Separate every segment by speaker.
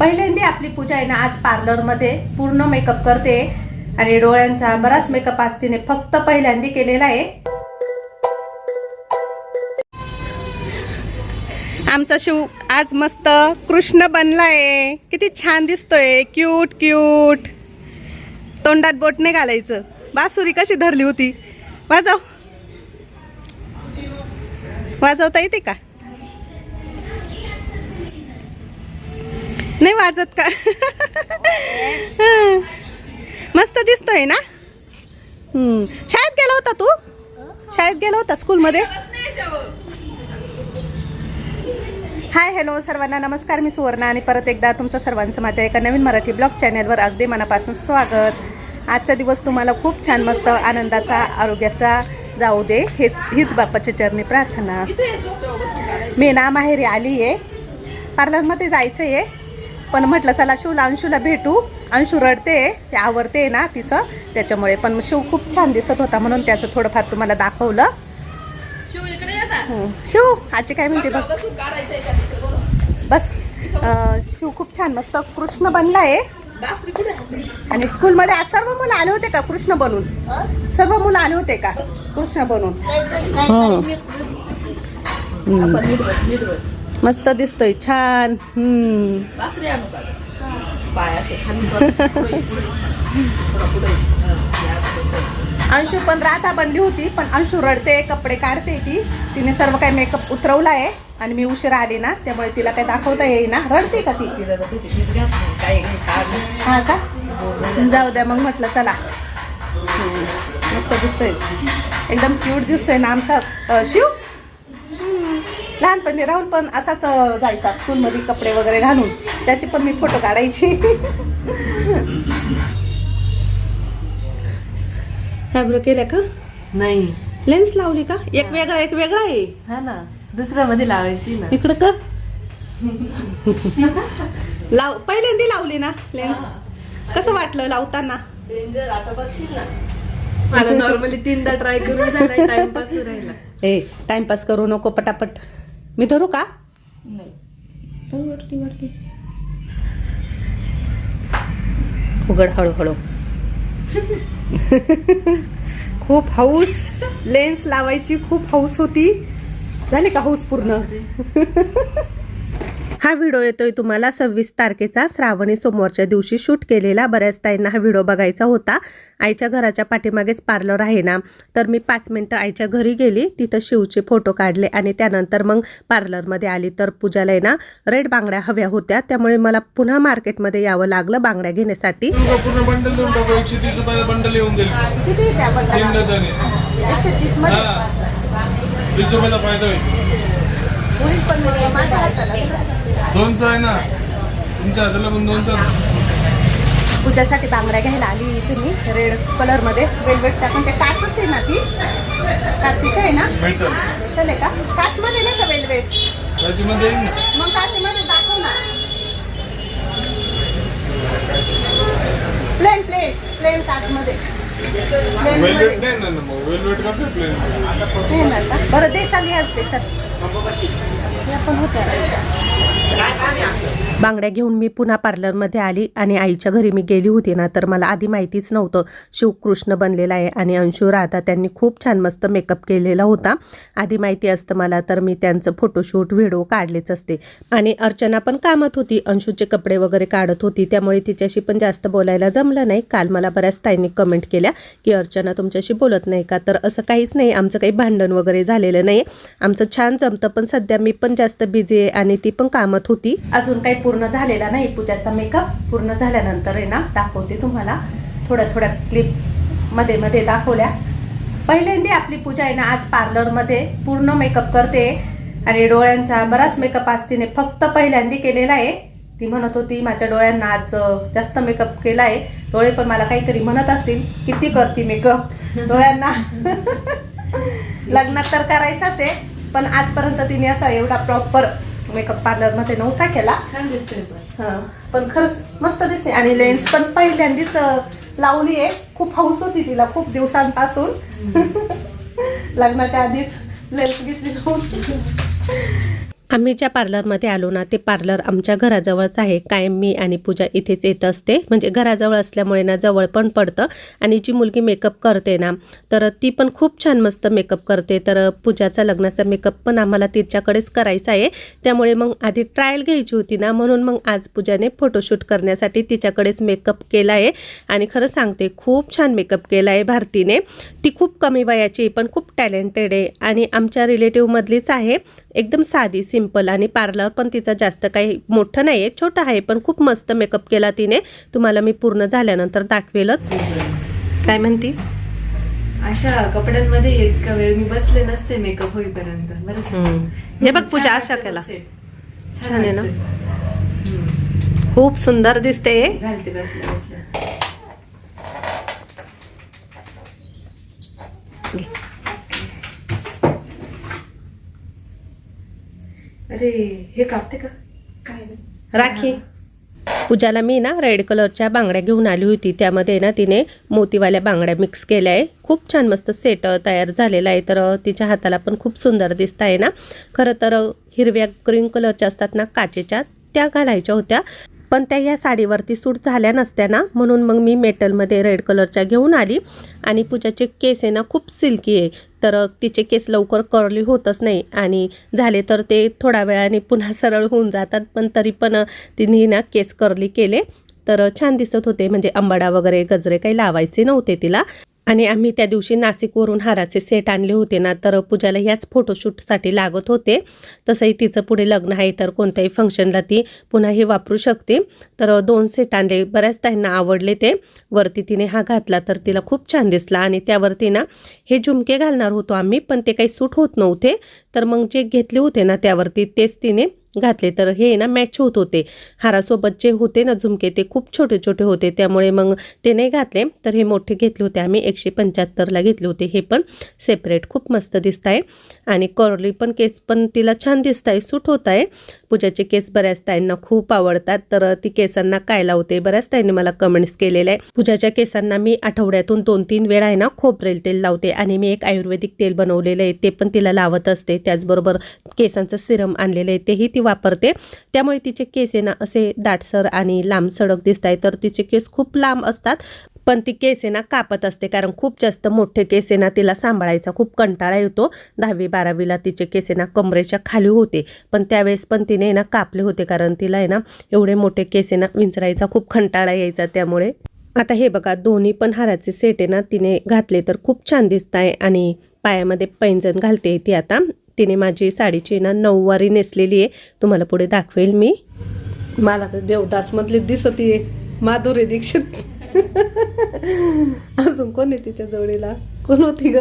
Speaker 1: पहिल्यांदा आपली पूजा आहे ना आज पार्लरमध्ये पूर्ण मेकअप करते. आणि डोळ्यांचा बराच मेकअप आज तिने फक्त पहिल्यांदा केलेला आहे. आमचा शिव आज मस्त कृष्ण बनलाय किती छान दिसतोय. क्यूट क्यूट तोंडात बोट नाही घालायचं. बासुरी कशी धरली होती? वाजव. वाजवता येते का? नाही वाजत का? मस्त दिसतोय ना? शाळेत गेला होता तू? शाळेत गेला होता स्कूलमध्ये? हाय हॅलो सर्वांना नमस्कार मी सुवर्णा आणि परत एकदा तुमचं सर्वांचं माझ्या एका नवीन मराठी ब्लॉग चॅनलवर अगदी मनापासून स्वागत. आजचा दिवस तुम्हाला खूप छान मस्त आनंदाचा आरोग्याचा जाऊ दे. हेच हीच बाप्पाच्या चरणी प्रार्थना. मी ना माहेरी आली आहे पार्लरमध्ये जायचं आहे पण म्हटलं चला शिवला अंशूला भेटू अंशू रडते ते आवडते ना तिचं त्याच्यामुळे पण शिव खूप छान दिसत होता म्हणून त्याचं थोडंफार तुम्हाला दाखवलं
Speaker 2: शिव
Speaker 1: हं. आजी काय म्हणते बघ. बस शिव खूप छान मस्त कृष्ण बनला आहे
Speaker 2: बासरी कुठे आहे?
Speaker 1: आणि स्कूलमध्ये आज सर्व मुलं आले होते का कृष्ण बनून सर्व मुलं आले होते का कृष्ण बनून मस्त दिसतोय छान. अंशू पण राधा बनली होती पण अंशू रडते कपडे काढते ती. तिने सर्व काही मेकअप उतरवला आहे आणि मी उशिरा आले ना त्यामुळे तिला काही दाखवता येईना. रडते का ती. हा का? जाऊ द्या मग म्हटलं चला. मस्त दिसतोय. एकदम क्यूट दिसतोय ना आमचा शिव. लहानपणी राहून पण असाच जायचा स्कूलमध्ये कपडे वगैरे घालून. त्याचे पण मी फोटो काढायची. हॅब्रो केल्या का?
Speaker 2: नाही.
Speaker 1: लेन्स लावली का? एक वेगळा एक वेगळा आहे.
Speaker 2: हा ना. दुसऱ्या मध्ये लावायची ना.
Speaker 1: इकडं कर. लाव पहिल्यांदा लावली ना लेन्स कसं वाटलं लावताना?
Speaker 2: डेंजर आता बघशील ना. मला नॉर्मली तीनदा ट्राय करून झाला टाइमपास राहिला.
Speaker 1: ए टाइमपास करू नको पटापट. मी धरू का?
Speaker 2: नाही.
Speaker 1: हो, वरती वरती. उघड हळूहळू. खूप हौस. लेन्स लावायची खूप हौस होती. झाली का हौस पूर्ण? हा व्हिडिओ येतोय तुम्हाला सव्वीस तारखेचा श्रावणी सोमवारच्या दिवशी शूट केलेला. बऱ्याच ताईंना हा व्हिडिओ बघायचा होता. आईच्या घराच्या पाठीमागेच पार्लर आहे ना. तर मी पाच मिनटं आईच्या घरी गेली. तिथं शिवचे फोटो काढले आणि त्यानंतर मग पार्लरमध्ये आली. तर पूजाला आहे ना रेड बांगड्या हव्या होत्या. त्यामुळे मला पुन्हा मार्केटमध्ये यावं लागलं बांगड्या घेण्यासाठी.
Speaker 3: बंडल
Speaker 1: मध्ये
Speaker 3: दोनशे आहे ना. तुमच्या हाताला पण दोनशे
Speaker 1: पूजासाठी बांगड्या घ्यायला आली इथे मी रेड कलरमध्ये वेलवेटच्या पण ते काचच आहे ना ती. काचीच आहे ना? चालेल का? काचमध्ये नाही का वेलवेट
Speaker 3: ना.
Speaker 1: मग काचेमध्ये दाखव ना. प्लेन प्लेन प्लेन काचमध्ये. प्लेन वेलवेटमध्ये.
Speaker 3: नाही ना मग वेलवेट कसं प्लेन?
Speaker 1: बरं दे चाल ह्याच दे चल या पण होत्या बांगड्या घेऊन मी पुन्हा पार्लरमध्ये आली आणि आईच्या घरी मी गेली होती ना तर मला आधी माहितीच नव्हतं शिवकृष्ण बनलेला आहे आणि अंशू राहता त्यांनी खूप छान मस्त मेकअप केलेला होता. आधी माहिती असतं मला तर मी त्यांचं फोटोशूट व्हिडिओ काढलेच असते. आणि अर्चना पण कामात होती अंशूचे कपडे वगैरे काढत होती त्यामुळे तिच्याशी पण जास्त बोलायला जमलं नाही. काल मला बऱ्याच ताईंनी कमेंट केल्या की अर्चना तुमच्याशी बोलत नाही का? तर असं काहीच नाही आमचं काही भांडण वगैरे झालेलं नाही आमचं छान जमतं पण सध्या मी पण जास्त बिझी आहे आणि ती पण कामात होती. अजून काही पूर्ण झालेला नाही. पूजाचा मेकअप पूर्ण झाल्यानंतर आहे ना दाखवते तुम्हाला. थोड्या थोड्या क्लिपमध्ये मध्ये दाखवल्या. पहिल्यांदा आपली पूजा आहे ना आज पार्लरमध्ये पूर्ण मेकअप करते. आणि डोळ्यांचा बराच मेकअप आज तिने फक्त पहिल्यांदा केलेला आहे. ती म्हणत होती माझ्या डोळ्यांना आज जास्त मेकअप केला आहे डोळे पण मला काहीतरी म्हणत असतील. किती करते मेकअप डोळ्यांना. लग्नात तर करायचाच आहे. पण आजपर्यंत तिने असा एवढा प्रॉपर मेकअप पार्लरमध्ये नव्हता केला.
Speaker 2: छान दिसतोय पण.
Speaker 1: हं. पण खरंच मस्त दिसते आणि लेन्स पण पहिल्यांदीच लावली आहे. खूप हौस होती तिला खूप दिवसांपासून. लग्नाच्या आधीच लेन्स घेतली नव्हती.
Speaker 4: आम्ही ज्या पार्लरमध्ये आलो ना ते पार्लर आमच्या घराजवळच आहे. कायम मी आणि पूजा इथेच येत असते. म्हणजे घराजवळ असल्यामुळे ना जवळ पण पडतं. आणि जी मुलगी मेकअप करते ना तर ती पण खूप छान मस्त मेकअप करते. तर पूजाचा लग्नाचा मेकअप पण आम्हाला तिच्याकडेच करायचा आहे. त्यामुळे मग आधी ट्रायल घ्यायची होती ना म्हणून मग आज पूजाने फोटोशूट करण्यासाठी तिच्याकडेच मेकअप केला आहे. आणि खरं सांगते खूप छान मेकअप केला आहे भारतीने. ती खूप कमी वयाची पण खूप टॅलेंटेड आहे. आणि आमच्या रिलेटिव्हमधलीच आहे. एकदम साधी सिंपल आणि पार्लर पण तिचं जास्त काही मोठं नाही आहे छोटं आहे पण खूप मस्त मेकअप केला तिने. तुम्हाला मी पूर्ण झाल्यानंतर दाखवेलच. काय म्हणती?
Speaker 2: अशा कपड्यांमध्ये इतका वेळ मी बसले नसते मेकअप होईपर्यंत.
Speaker 4: हे बघ पूजा अशा केला. छान आहे ना? खूप सुंदर दिसते
Speaker 2: घालते बसल्या बसल्या अरे हे कापते का? काय
Speaker 4: राखी. पूजाला मी ना रेड कलरच्या बांगड्या घेऊन आली होती. त्यामध्ये ना तिने मोतीवाल्या बांगड्या मिक्स केल्या आहे. खूप छान मस्त सेट तयार झालेला आहे. तर तिच्या हाताला पण खूप सुंदर दिसत आहे ना. खरं तर हिरव्या ग्रीन कलरच्या असतात ना काचेच्या त्या घालायच्या होत्या. पण त्या ह्या साडीवरती सूट झाल्या नसत्या ना म्हणून मग मी मेटलमध्ये रेड कलरच्या घेऊन आली. आणि पूजाचे केस आहे ना खूप सिल्की आहे. तर तिचे केस लवकर कर्ली होतच नाही. आणि झाले तर ते थोड्या वेळाने पुन्हा सरळ होऊन जातात पण तरी पण तिने ना केस कर्ली केले. तर छान दिसत होते. म्हणजे अंबाडा वगैरे गजरे काही लावायचे नव्हते तिला. आणि आम्ही त्या दिवशी नाशिकवरून हाराचे सेट आणले होते ना तर पूजाला ह्याच फोटोशूटसाठी लागत होते. तसंही तिचं पुढे लग्न आहे तर कोणत्याही फंक्शनला ती पुन्हा हे वापरू शकते. तर दोन सेट आणले बऱ्याच त्यांना आवडले ते. वरती तिने हा घातला तर तिला खूप छान दिसला. आणि त्यावरती ना हे झुमके घालणार होतो आम्ही पण ते काही सूट होत नव्हते. तर मग जे घेतले होते ना त्यावरती तेच तिने घातले. तर हे ना मॅच होत होते. हारासोबत जे होते ना झुमके ते खूप छोटे छोटे होते. त्यामुळे मग ते नाही घातले. तर हे मोठे घेतले होते आम्ही. एकशे पंच्याहत्तरला घेतले होते हे पण. सेपरेट खूप मस्त दिसत आहे आणि कर्ली पण केस पण तिला छान दिसत आहे सूट होत आहे. पूजाचे केस बऱ्याच ताईंना खूप आवडतात. तर ती केसांना काय लावते? बऱ्याच ताईंनी मला कमेंट्स केलेले आहे पूजाच्या केसांना मी आठवड्यातून दोन तीन वेळा आहे ना खोबरेल तेल लावते. आणि मी एक आयुर्वेदिक तेल बनवलेलं आहे. ते पण तिला लावत असते. त्याचबरोबर केसांचं सिरम आणलेलं आहे. तेही ती वापरते. त्यामुळे तिचे केस आहे ना असे दाटसर आणि लांब सडक दिसत आहे तर तिचे केस खूप लांब असतात पण ती केस आहे ना कापत असते. कारण खूप जास्त मोठे केस आहे ना तिला सांभाळायचा खूप कंटाळा येतो. दहावी बारावीला तिचे केस आहे ना कमरेच्या खाली होते. पण त्यावेळेस पण तिने आहे ना कापले होते. कारण तिला आहे ना एवढे मोठे केस आहे ना विंचरायचा खूप कंटाळा यायचा त्यामुळे. आता हे बघा दोन्ही पण हाराचे सेट आहे ना तिने घातले तर खूप छान दिसत आहे आणि पायामध्ये पैंजण घालते ती आता. तिने माझी साडीची ना नऊवारी नेसलेली आहे. तुम्हाला पुढे दाखवेल मी. मला तर देवदासमधली दिसत आहे. माधुरी दीक्षित. अजून कोण आहे तिच्या जोडीला? कोण होती ग?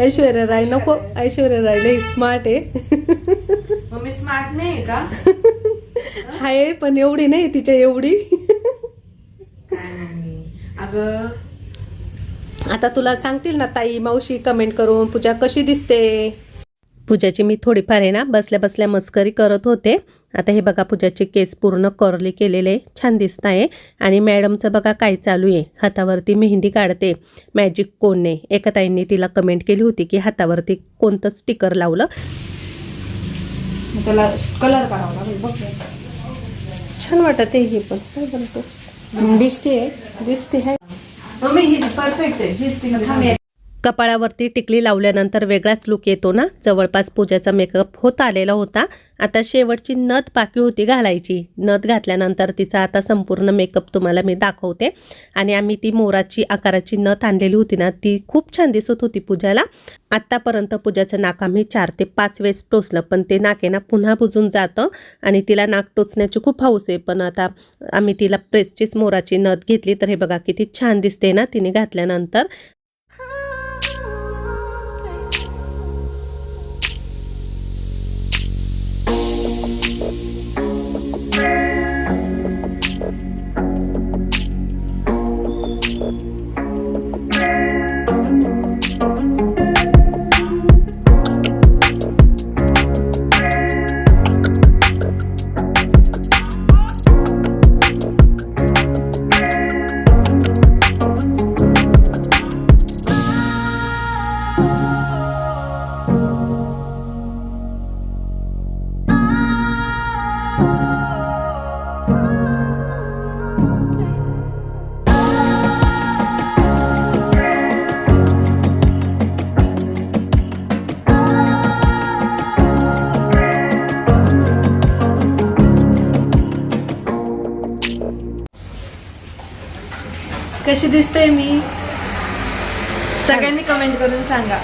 Speaker 4: ऐश्वर्या राय नको. ऐश्वर्या राय लई स्मार्ट आहे.
Speaker 2: मम्मी स्मार्ट नाही का?
Speaker 4: आहे पण एवढी नाही तिच्या एवढी.
Speaker 2: काय मम्मी? अगं
Speaker 4: आता तुला सांगतील ना ताई मावशी कमेंट करून पूजा कशी दिसते? पूजाची मी थोडीफार आहे ना बसल्या बसल्या मस्करी करत होते. आता हे बघा पूजाचे केस पूर्ण करली केलेले छान दिसत आहे. आणि मॅडमचं बघा काय चालू आहे. हातावरती मेहंदी काढते. मॅजिक कोनने एका ताईंनी तिला कमेंट केली होती की हातावरती कोणतं स्टिकर लावलं.
Speaker 2: त्याला कलर करावा लागेल बघ.
Speaker 4: छान वाटत आहे हे पण. काय बनतो
Speaker 2: दिसते
Speaker 4: दिसते आहे
Speaker 2: ही परफेक्ट आहे. ही
Speaker 4: कपाळावरती टिकली लावल्यानंतर वेगळाच लुक येतो ना? जवळपास पूजाचा मेकअप होत आलेला होता. आता शेवटची नथ बाकी होती घालायची. नथ घातल्यानंतर तिचा आता संपूर्ण मेकअप तुम्हाला मी दाखवते. आणि आम्ही ती मोराची आकाराची नथ आणलेली होती ना ती खूप छान दिसत होती पूजाला. आत्तापर्यंत पूजाचं नाक आम्ही चार ते पाच वेळेस टोचलं पण ते नाक आहे ना पुन्हा बुजून जातं आणि तिला नाक टोचण्याची खूप हौस आहे. पण आता आम्ही तिला प्रेसचीच मोराची नथ घेतली तर हे बघा किती छान दिसते ना तिने घातल्यानंतर.
Speaker 1: कशी दिसते मी? सगळ्यांनी कमेंट करून सांगा.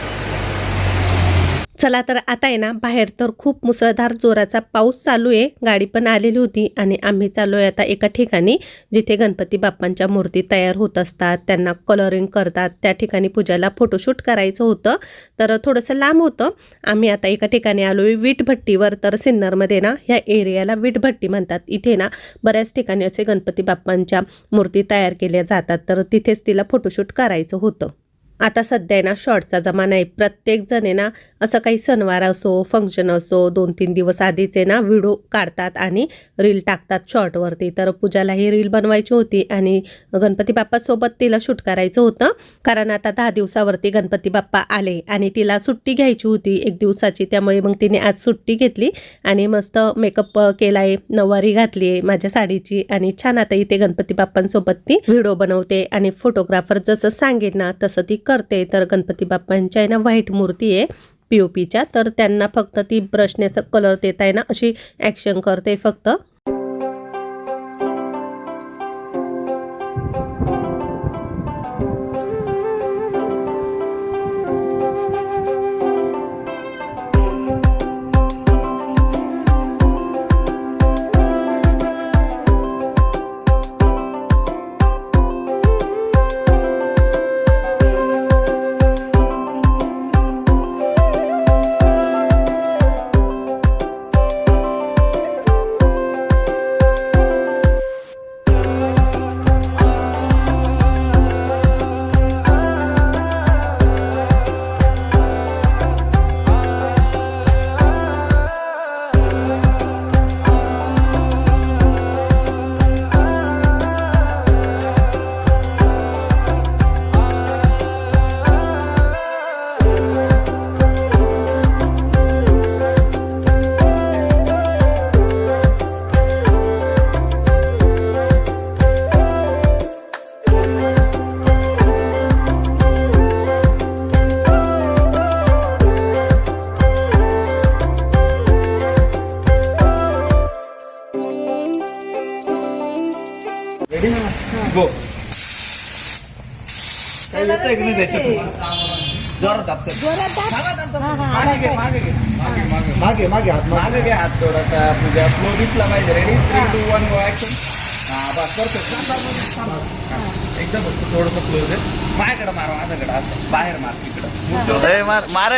Speaker 4: चला तर आता आहे ना बाहेर तर खूप मुसळधार जोराचा पाऊस चालू आहे. गाडी पण आलेली होती आणि आम्ही चालू आहे आता एका ठिकाणी जिथे गणपती बाप्पांच्या मूर्ती तयार होत असतात. त्यांना कलरिंग करतात. त्या ठिकाणी पूजाला फोटोशूट करायचं होतं. तर थोडंसं लांब होतं. आम्ही आता एका ठिकाणी आलो आहे वीटभट्टीवर. तर सिन्नरमध्ये ना ह्या एरियाला वीटभट्टी म्हणतात. इथे ना बऱ्याच ठिकाणी असे गणपती बाप्पांच्या मूर्ती तयार केल्या जातात. तर तिथेच तिला फोटोशूट करायचं होतं. आता सध्या आहे ना शॉर्टचा जमाना आहे. प्रत्येकजण आहे ना असं काही सणवार असो फंक्शन असो दोन तीन दिवस आधीच आहे ना व्हिडिओ काढतात आणि रील टाकतात शॉर्टवरती तर पूजाला ही रील बनवायची होती आणि गणपती बाप्पासोबत तिला शूट करायचं होतं. कारण आता दहा दिवसावरती गणपती बाप्पा आले आणि तिला सुट्टी घ्यायची होती एक दिवसाची. त्यामुळे मग तिने आज सुट्टी घेतली आणि मस्त मेकअप केला आहे नऊवारी घातली आहे माझ्या साडीची आणि छान आता इथे गणपती बाप्पांसोबत ती व्हिडिओ बनवते. आणि फोटोग्राफर जसं सांगेल ना तसं ती करते. तर गणपती बाप्पांच्या आहे ना व्हाईट मूर्ती आहे पी ओ पीच्या तर त्यांना फक्त ती ब्रशने असं कलर देत आहे ना अशी ॲक्शन करते फक्त.
Speaker 5: की नाही त्याच्यात जोरात दाबतं. मागे घे, मागे घे. मागे, मागे.
Speaker 6: मागे मागे हात मागे.
Speaker 5: मागे घे हात थोडासा पूजा. फ्लो दिसला पाहिजे. Ready three two one go action हा बस परफेक्ट एकदम फक्त थोडस क्लोज आहे. माझ्याकडे मार माझ्याकडे असं. बाहेर मार तिकडं. मार मार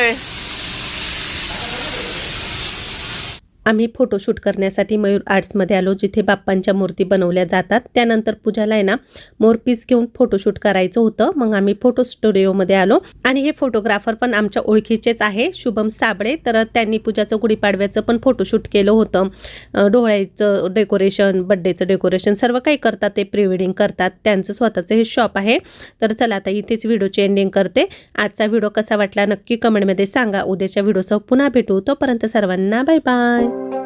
Speaker 4: आम्ही फोटोशूट करण्यासाठी मयूर आर्ट्समध्ये आलो जिथे बाप्पांच्या मूर्ती बनवल्या जातात. त्यानंतर पूजाला आहे ना मोरपीस घेऊन फोटोशूट करायचं होतं. मग आम्ही फोटो स्टुडिओमध्ये आलो. आणि हे फोटोग्राफर पण आमच्या ओळखीचेच आहे शुभम साबळे. तर त्यांनी पूजाचं गुढीपाडव्याचं पण फोटोशूट केलं होतं. डोळ्याचं डेकोरेशन बड्डेचं डेकोरेशन सर्व काही करतात ते प्री वेडिंग करतात. त्यांचं स्वतःचं हे शॉप आहे. तर चला आता इथेच व्हिडिओची एंडिंग करते. आजचा व्हिडिओ कसा वाटला नक्की कमेंटमध्ये सांगा. उद्याच्या व्हिडिओसह पुन्हा भेटू. तोपर्यंत सर्वांना बाय बाय Bye.